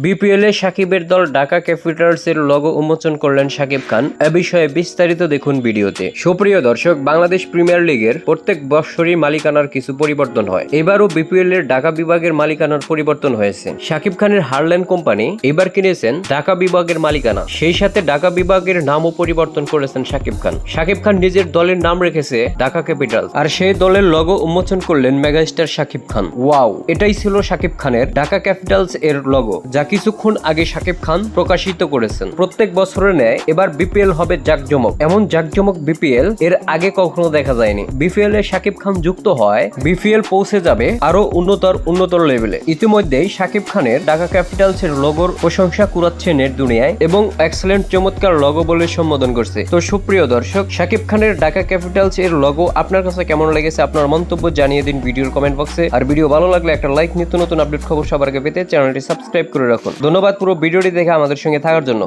BPL এ সাকিবের দল Dhaka Capitals এর লগো উন্মোচন করলেন সাকিব খান। এ বিষয়ে বিস্তারিত দেখুন ভিডিওতে। সুপ্রিয় দর্শক, বাংলাদেশ প্রিমিয়ার লিগের প্রত্যেক বৎসরই মালিকানার কিছু পরিবর্তন হয়। এবারও বিপিএল এর ঢাকা বিভাগের মালিকানার পরিবর্তন হয়েছে। সাকিব খানের হারল্যান্ড কোম্পানি, এবার কিনেছেন ঢাকা বিভাগের মালিকানা। সেই সাথে ঢাকা বিভাগের নামও পরিবর্তন করেছেন সাকিব খান। সাকিব খান নিজের দলের নাম রেখেছে ঢাকা ক্যাপিটাল আর সেই দলের লগো উন্মোচন করলেন মেগাস্টার সাকিব খান। ওয়াও, এটাই ছিল সাকিব খানের ঢাকা ক্যাপিটালস এর লগো যা কিছুক্ষণ আগে সাকিব খান প্রকাশিত করেছেন। প্রত্যেক বছরের ন্যায় এবার বিপিএল হবে জাকজমক। এমন জাকজমক বিপিএল এর আগে কখনো দেখা যায়নি। বিপিএল এ সাকিব খান যুক্ত হয় বিপিএল পৌঁছে যাবে আরও উন্নতর উন্নতর লেভেলে। ইতিমধ্যেই সাকিব খানের ঢাকা ক্যাপিটালস এর লগোর প্রশংসা কুড়াচ্ছে নেট দুনিয়ায় এবং এক্সেলেন্ট, চমৎকার লগো বলে সম্বোধন করছে। তো সুপ্রিয় দর্শক, সাকিব খানের ঢাকা ক্যাপিটালস এর লগো আপনার কাছে কেমন লেগেছে আপনার মন্তব্য জানিয়ে দিন ভিডিওর কমেন্ট বক্সে আর ভিডিও ভালো লাগলে একটা লাইক নিত্য নতুন আপডেট খবর সবার আগে পেতে চ্যানেলটি সাবস্ক্রাইব করে রাখুন। ধন্যবাদ পুরো ভিডিওটি দেখে আমাদের সঙ্গে থাকার জন্য।